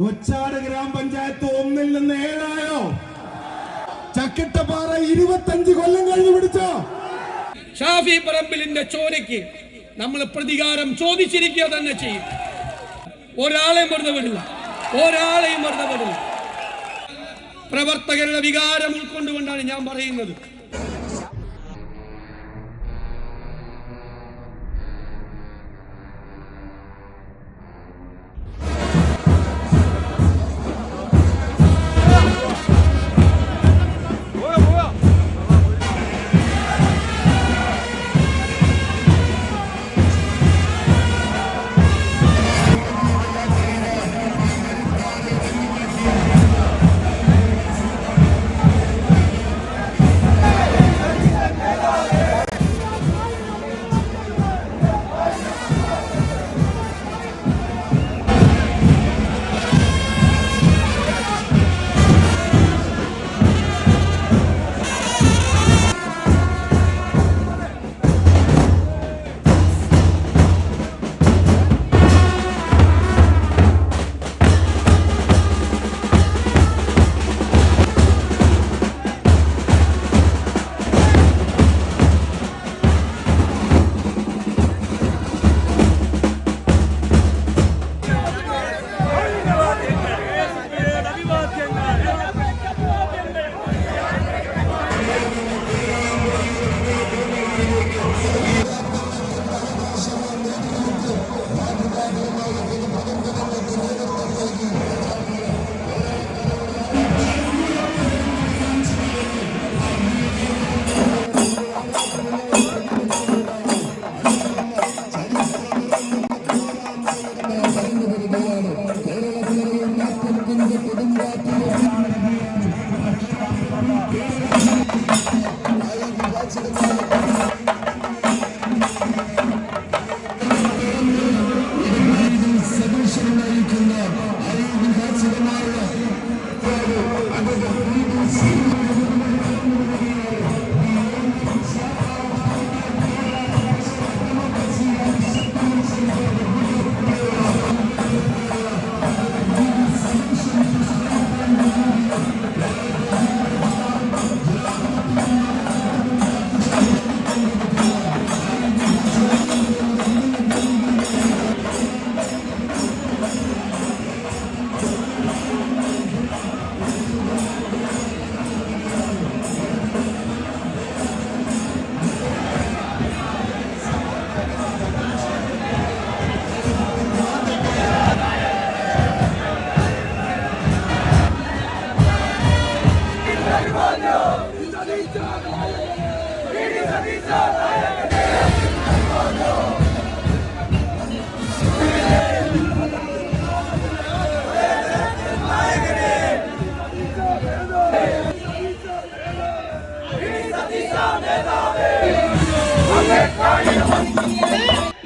നൊച്ചാട് ഗ്രാമപഞ്ചായത്ത് ഒന്നിൽ നിന്ന് ഏഴായോ? ചക്കിട്ടപ്പാറ ഇരുപത്തഞ്ച് കൊല്ലം കഴിഞ്ഞു പിടിച്ചോ? ഷാഫി പറമ്പിലിന്റെ ചോരയ്ക്ക് നമ്മൾ പ്രതികാരം ചോദിച്ചിരിക്കുക തന്നെ ചെയ്യും. ഒരാളെയും വെറുതെ വിടില്ല ഒരാളെയും വെറുതെ വിടില്ല പ്രവർത്തകരുടെ വികാരം ഉൾക്കൊണ്ടുകൊണ്ടാണ് ഞാൻ പറയുന്നത്.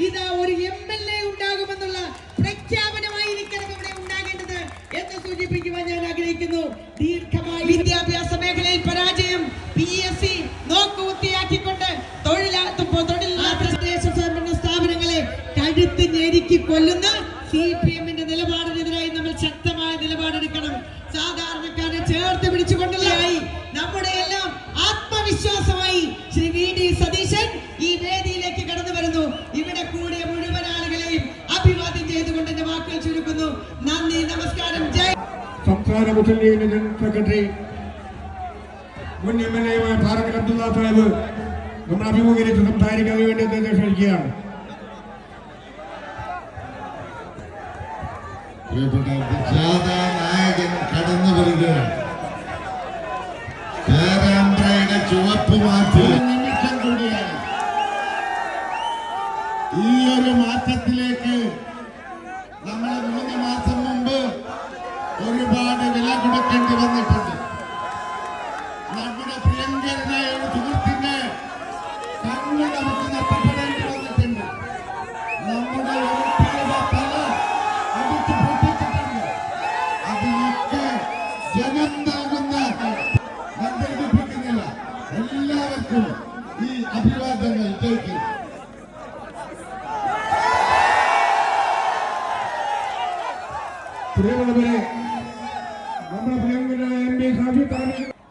ഇതാ ഒരു എം എൽ എ ഉണ്ടാകുമെന്നുള്ള പ്രഖ്യാപനമായിരിക്കണം ഇവിടെ ഉണ്ടാകേണ്ടത് എന്ന് സൂചിപ്പിക്കുവാൻ ഞാൻ ആഗ്രഹിക്കുന്നു. ദീർഘമായി സംസ്ഥാന മുസ്ലിം ലീഗിന്റെ ജനറൽ സെക്രട്ടറി മുൻ എം എൽ എയുമായ ഫാറൂഖ് അബ്ദുള്ള സാഹിബ് നമ്മൾ അഭിമുഖീകരിച്ച് സംസാരിക്കാൻ വേണ്ടി അദ്ദേഹത്തെ ക്ഷണിക്കുകയാണ്. പ്രിയപ്പെട്ട വിഖ്യാത നായകൻ കടന്നു വരികയാണ്. പേരാമ്പ്രയുടെ ചുവപ്പ് മാറ്റി. നിമിഷം കൂടിയാണ്. ഈ ഒരു മാറ്റത്തിലേക്ക് ഒരുപാട് വില കൊടുക്കേണ്ടി വന്നിട്ടുണ്ട് നമ്മുടെ പ്രിയങ്കരനായ ഒരു സുഹൃത്തിന്റെ കണ്ണ് നമുക്ക് നഷ്ടപ്പെടേണ്ടി വന്നിട്ടുണ്ട് നമ്മുടെ എംപിയുടെ തല അടിച്ചു പൊട്ടിച്ചിട്ടുണ്ട് അതിനൊക്കെ ജനം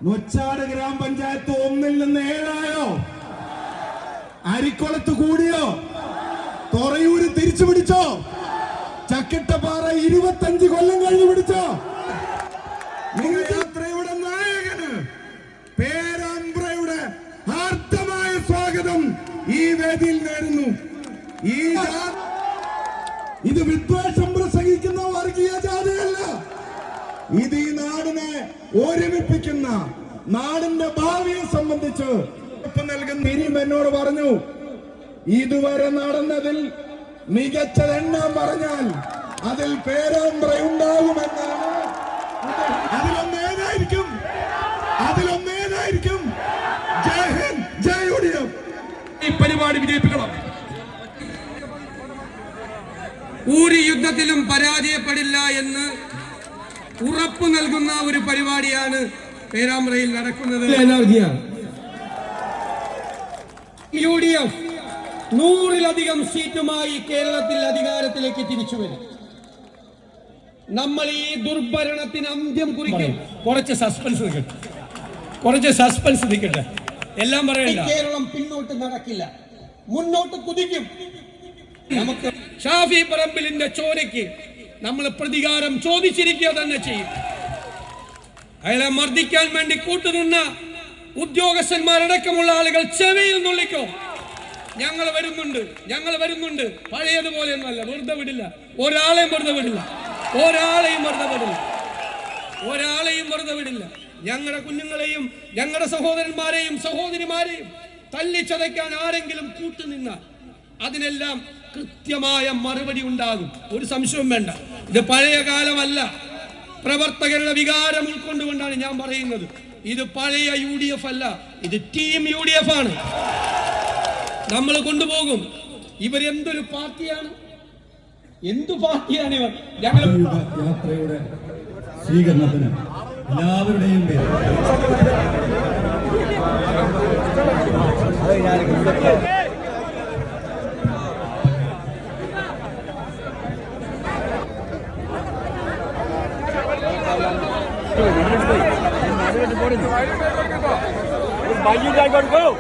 നൊച്ചാട് ഗ്രാമപഞ്ചായത്ത് ഒന്നിൽ നിന്ന് ഏഴായോ അരിക്കുളത്ത് കൂടിയോ? തൊറയൂര് തിരിച്ചു പിടിച്ചോ? ചക്കിട്ടപ്പാറ ഇരുപത്തഞ്ച് കൊല്ലം കഴിഞ്ഞു പിടിച്ചോ? ഇത് ഈ നാടിനെ ഒരുമിപ്പിക്കുന്ന നാടിന്റെ ഭാവിയെ സംബന്ധിച്ച് നൽകുന്ന തിരിയും എന്നോട് പറഞ്ഞു ഇതുവരെ നടന്നതിൽ മികച്ചതെണ്ണം പറഞ്ഞാൽ അതിൽ പേരാമ്പ്ര അതിലൊന്നേതായിരിക്കും അതിലൊന്നേതായിരിക്കും ഈ പരിപാടി വിജയിപ്പിക്കണം. ഊരി യുദ്ധത്തിലും പരാജയപ്പെടില്ല എന്ന് ഉറപ്പു നൽകുന്ന ഒരു പരിപാടിയാണ് പേരാമ്പ്രയിൽ നടക്കുന്നത്. യു ഡി എഫ് നൂറിലധികം സീറ്റുമായി കേരളത്തിൽ അധികാരത്തിലേക്ക് തിരിച്ചു വരും. നമ്മൾ ഈ ദുർഭരണത്തിന് അന്ത്യം കുറിക്കും. കുറച്ച് സസ്പെൻസ് നിൽക്കട്ടെ കുറച്ച് സസ്പെൻസ് നിൽക്കട്ടെ. എല്ലാം പറയണ്ട. കേരളം പിന്നോട്ട് നടക്കില്ല. മുന്നോട്ട് കുതിക്കും. നമുക്ക് ഷാഫി പറമ്പിലിന്റെ ചോരയ്ക്ക് നമ്മൾ പ്രതികാരം ചോദിച്ചിരിക്കുക തന്നെ ചെയ്യും. അയാളെ മർദ്ദിക്കാൻ വേണ്ടി കൂട്ടുനിന്ന ഉദ്യോഗസ്ഥന്മാരടക്കമുള്ള ആളുകൾ ചെവിയിൽ നുള്ളിക്കോ. ഞങ്ങൾ വരുന്നുണ്ട് ഞങ്ങൾ വരുന്നുണ്ട്. പഴയതുപോലെ ഒന്നല്ല വെറുതെ വിടില്ല. ഒരാളെയും വെറുതെ വിടില്ല. ഒരാളെയും വെറുതെ വിടില്ല. ഒരാളെയും വെറുതെ വിടില്ല. ഞങ്ങളുടെ കുഞ്ഞുങ്ങളെയും ഞങ്ങളുടെ സഹോദരന്മാരെയും സഹോദരിമാരെയും തല്ലിച്ചതയ്ക്കാൻ ആരെങ്കിലും കൂട്ടുനിന്ന അതിനെല്ലാം കൃത്യമായ മറുപടി ഉണ്ടാകും. ഒരു സംശയവും വേണ്ട. ഇത് പഴയ കാലമല്ല പ്രവർത്തകരുടെ വികാരം ഉൾക്കൊണ്ടുകൊണ്ടാണ് ഞാൻ പറയുന്നത്. ഇത് പഴയ യു ഡി എഫ് അല്ല ഇത് ടീം യു ഡി എഫ് ആണ്. നമ്മൾ കൊണ്ടുപോകും. ഇവരെന്തൊരു പാർട്ടിയാണ്? എന്തു പാർട്ടിയാണ് ഇവർ? ഞങ്ങൾ യാത്രയുടെ സ്വീകരണത്തിന് എല്ലാവരുടെയും പേര്. Baju jangan kau